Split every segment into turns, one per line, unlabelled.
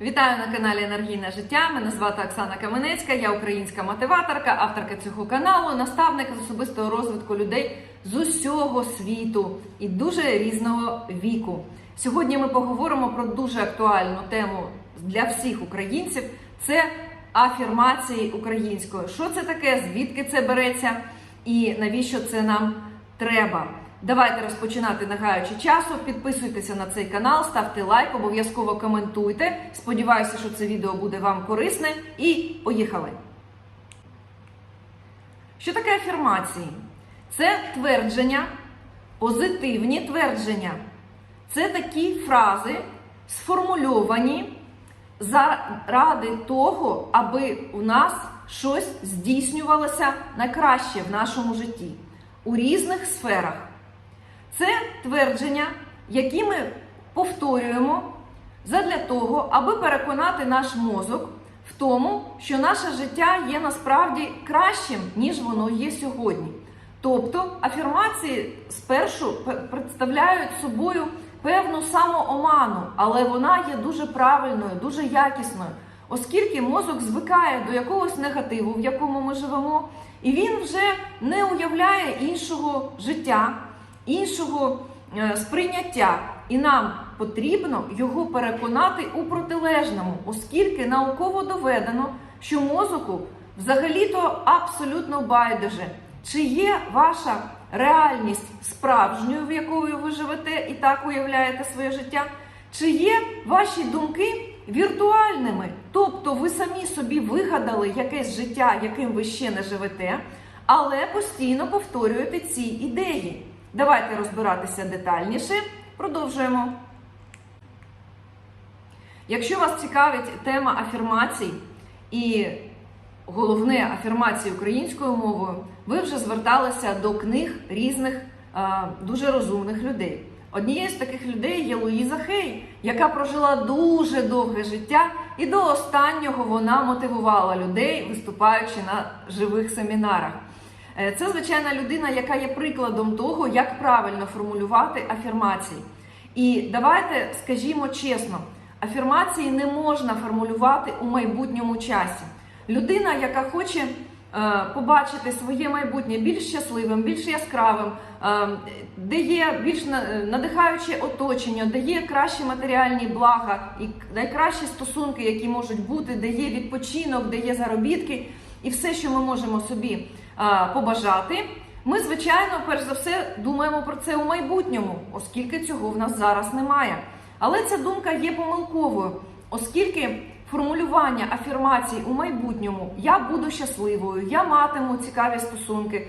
Вітаю на каналі Енергійне життя. Мене звати Оксана Каменецька, я українська мотиваторка, авторка цього каналу, наставник з особистого розвитку людей з усього світу і дуже різного віку. Сьогодні ми поговоримо про дуже актуальну тему для всіх українців. Це афірмації українською. Що це таке? Звідки це береться? І навіщо це нам треба? Давайте розпочинати не гаючи часу. Підписуйтеся на цей канал, ставте лайк, обов'язково коментуйте. Сподіваюся, що це відео буде вам корисне. І поїхали! Що таке афірмації? Це твердження, позитивні твердження. Це такі фрази, сформульовані заради того, аби у нас щось здійснювалося на краще в нашому житті у різних сферах. Це твердження, які ми повторюємо задля того, аби переконати наш мозок в тому, що наше життя є насправді кращим, ніж воно є сьогодні. Тобто афірмації спершу представляють собою певну самооману, але вона є дуже правильною, дуже якісною, оскільки мозок звикає до якогось негативу, в якому ми живемо, і він вже не уявляє іншого життя, іншого е, сприйняття. І нам потрібно його переконати у протилежному, оскільки науково доведено, що мозоку взагалі-то абсолютно байдуже, чи є ваша реальність справжньою, в якою ви живете і так уявляєте своє життя, чи є ваші думки віртуальними, тобто ви самі собі вигадали якесь життя, яким ви ще не живете, але постійно повторюєте ці ідеї. Давайте розбиратися детальніше. Продовжуємо. Якщо вас цікавить тема афірмацій і головне афірмації українською мовою, ви вже зверталися до книг різних дуже розумних людей. Однією з таких людей є Луїза Хей, яка прожила дуже довге життя, і до останнього вона мотивувала людей, виступаючи на живих семінарах. Е, Це звичайна людина, яка є прикладом того, як правильно формулювати афірмації. І давайте скажімо чесно, афірмації не можна формулювати у майбутньому часі. Людина, яка хоче е, побачити своє майбутнє більш щасливим, більш яскравим, е, де є більш на- надихаюче оточення, де є кращі матеріальні блага і найкращі стосунки, які можуть бути, де є відпочинок, де є заробітки, і все, що ми можемо собі побажати. Ми, звичайно, перш за все думаємо про це у майбутньому, оскільки цього в нас зараз немає. Але ця думка є помилковою, оскільки формулювання афірмацій у майбутньому я буду щасливою, я матиму цікаві стосунки,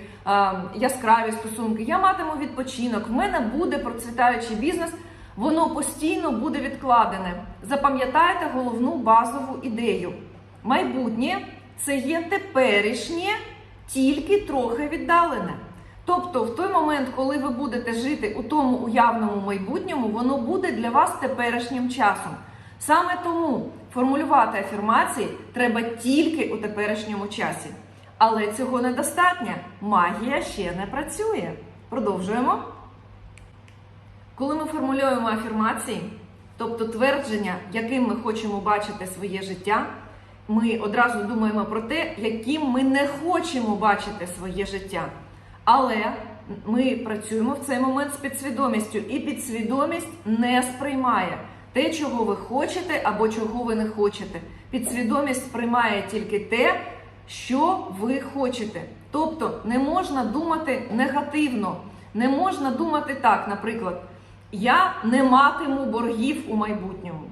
яскраві стосунки, я матиму відпочинок, в мене буде процвітаючий бізнес, воно постійно буде відкладене. Запам'ятайте головну базову ідею. Майбутнє це є теперішнє, тільки трохи віддалене. Тобто, в той момент, коли ви будете жити у тому уявному майбутньому, воно буде для вас теперішнім часом. Саме тому формулювати афірмації треба тільки у теперішньому часі. Але цього недостатньо. Магія ще не працює. Продовжуємо. Коли ми формулюємо афірмації, тобто твердження, яким ми хочемо бачити своє життя, ми одразу думаємо про те, яким ми не хочемо бачити своє життя. Але ми працюємо в цей момент з підсвідомістю, і підсвідомість не сприймає те, чого ви хочете або чого ви не хочете. Підсвідомість сприймає тільки те, що ви хочете. Тобто не можна думати негативно, не можна думати так, наприклад, я не матиму боргів у майбутньому.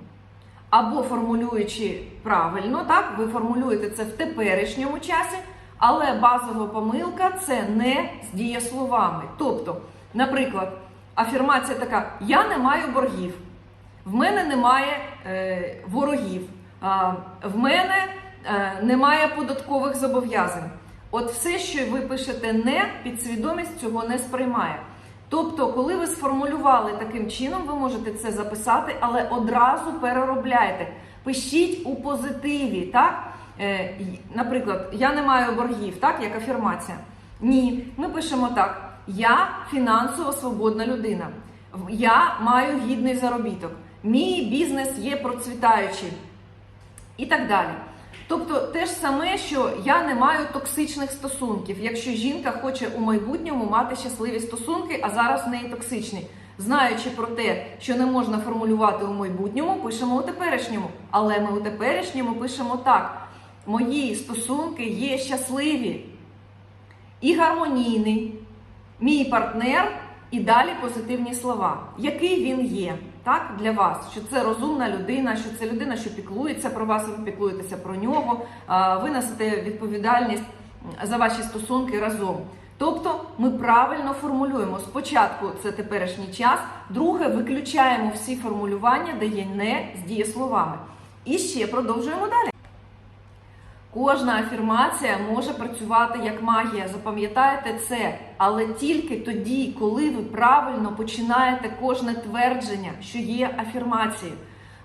Або формулюючи правильно, так, ви формулюєте це в теперішньому часі, але базова помилка це не з дієсловами. Тобто, наприклад, афірмація така: я не маю боргів, в мене немає е, ворогів, а, в мене е, немає податкових зобов'язань. От все, що ви пишете не, підсвідомість цього не сприймає. Тобто, коли ви сформулювали таким чином, ви можете це записати, але одразу переробляйте. Пишіть у позитиві, так? Е, наприклад, я не маю боргів, так, як афірмація. Ні, ми пишемо так: я фінансово свободна людина. Я маю гідний заробіток. Мій бізнес є процвітаючий. і так далі. Тобто, те ж саме, що я не маю токсичних стосунків, якщо жінка хоче у майбутньому мати щасливі стосунки, а зараз в неї токсичні. Знаючи про те, що не можна формулювати у майбутньому, пишемо у теперішньому. Але ми у теперішньому пишемо так: мої стосунки є щасливі і гармонійний. Мій партнер і далі позитивні слова. Який він є так, для вас? Що це розумна людина, що це людина, що піклується про вас, ви піклуєтеся про нього, ви несете відповідальність за ваші стосунки разом. Тобто ми правильно формулюємо. Спочатку це теперішній час, друге, виключаємо всі формулювання, де є не з дієсловами. І ще продовжуємо далі. Кожна афірмація може працювати як магія. Запам'ятайте це, але тільки тоді, коли ви правильно починаєте кожне твердження, що є афірмацією.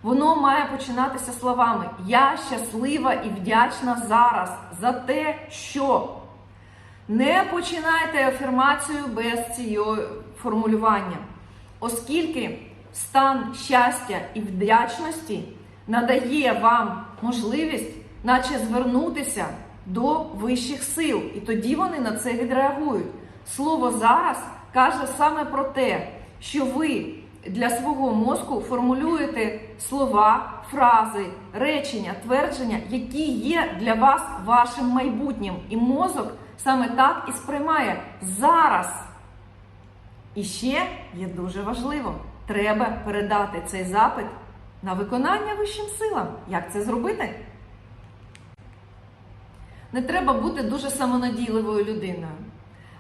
Воно має починатися словами Я щаслива і вдячна зараз за те, що не починайте афірмацію без цього формулювання, оскільки стан щастя і вдячності надає вам можливість, наче звернутися до вищих сил, і тоді вони на це відреагують. Слово зараз каже саме про те, що ви для свого мозку формулюєте слова, фрази, речення, твердження, які є для вас вашим майбутнім. І мозок саме так і сприймає зараз. І ще є дуже важливо: треба передати цей запит на виконання вищим силам. Як це зробити? Не треба бути дуже самонадійливою людиною.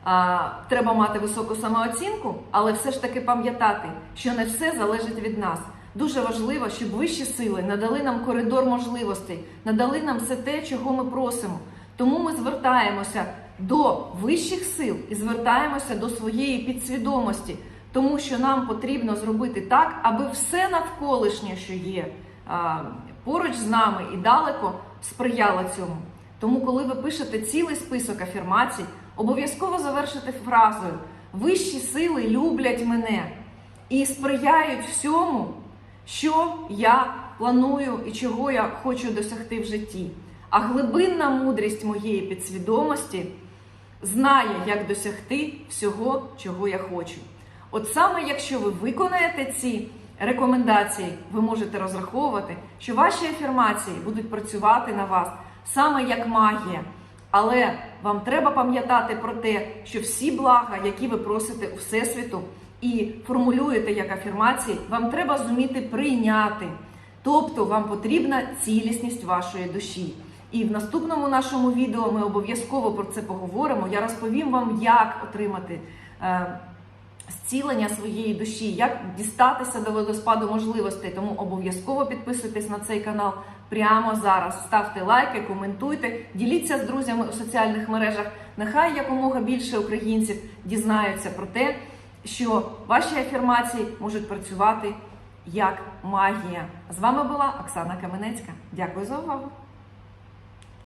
А, треба мати високу самооцінку, але все ж таки пам'ятати, що не все залежить від нас. Дуже важливо, щоб вищі сили надали нам коридор можливостей, надали нам все те, чого ми просимо. Тому ми звертаємося до вищих сил і звертаємося до своєї підсвідомості, тому що нам потрібно зробити так, аби все навколишнє, що є поруч з нами і далеко, сприяло цьому. Тому, коли ви пишете цілий список афірмацій, обов'язково завершити фразою Вищі сили люблять мене і сприяють всьому, що я планую і чого я хочу досягти в житті. А глибинна мудрість моєї підсвідомості знає, як досягти всього, чого я хочу. От саме якщо ви виконаєте ці рекомендації, ви можете розраховувати, що ваші афірмації будуть працювати на вас саме як магія. Але вам треба пам'ятати про те, що всі блага, які ви просите у Всесвіту і формулюєте як афірмації, вам треба зуміти прийняти. Тобто вам потрібна цілісність вашої душі. І в наступному нашому відео ми обов'язково про це поговоримо. Я розповім вам, як отримати е, зцілення своєї душі, як дістатися до водоспаду можливостей. Тому обов'язково підписуйтесь на цей канал прямо зараз. Ставте лайки, коментуйте, діліться з друзями у соціальних мережах. Нехай якомога більше українців дізнаються про те, що ваші афірмації можуть працювати як магія. З вами була Оксана Каменецька. Дякую за увагу.